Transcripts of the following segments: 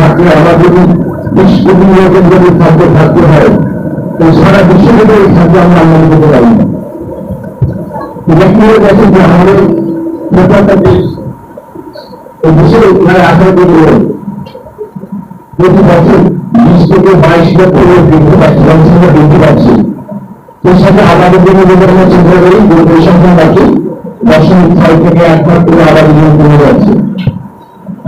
থাকলে আমার যদি বিশ কোটি লোকের যদি খাদ্য থাকতে হয় তো সারা বিশ্ব থেকে এই খাদ্য আমরা আমদানি করতে পারি। না গেছে যে আমাদের প্রত্যেকটা দেশ এই দেশের প্রায় প্রতি বছর বিশ থেকে বাইশ লক্ষ লোক বৃদ্ধি পাচ্ছে, জনসংখ্যা বৃদ্ধি পাচ্ছে। এর সাথে আমাদের জন্য যদি আমরা চিন্তা করি যে পরিসংখ্যান দশমিক ছয় থেকে এক লাখ করে জন কমে যাচ্ছে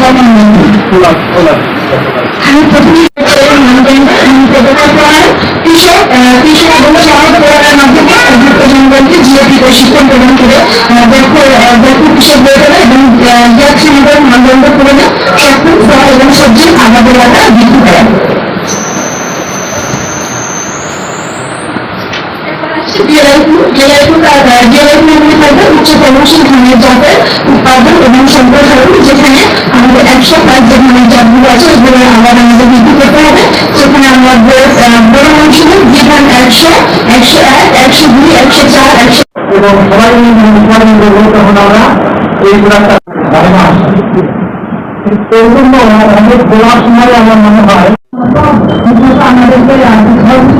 অভিনন্দন আমি প্রথমে মানদণ্ড প্রদান করে দক্ষ দক্ষ কৃষক এবং গ্যাস সিলিন্ডার মানদণ্ড পূরণে সক্ষম ফল এবং সবজি আবাদের এলাকা একশো এক একশো দুই একশো চার একশো এবং সবাই মিলে আমার মনে হয় আমাদেরকে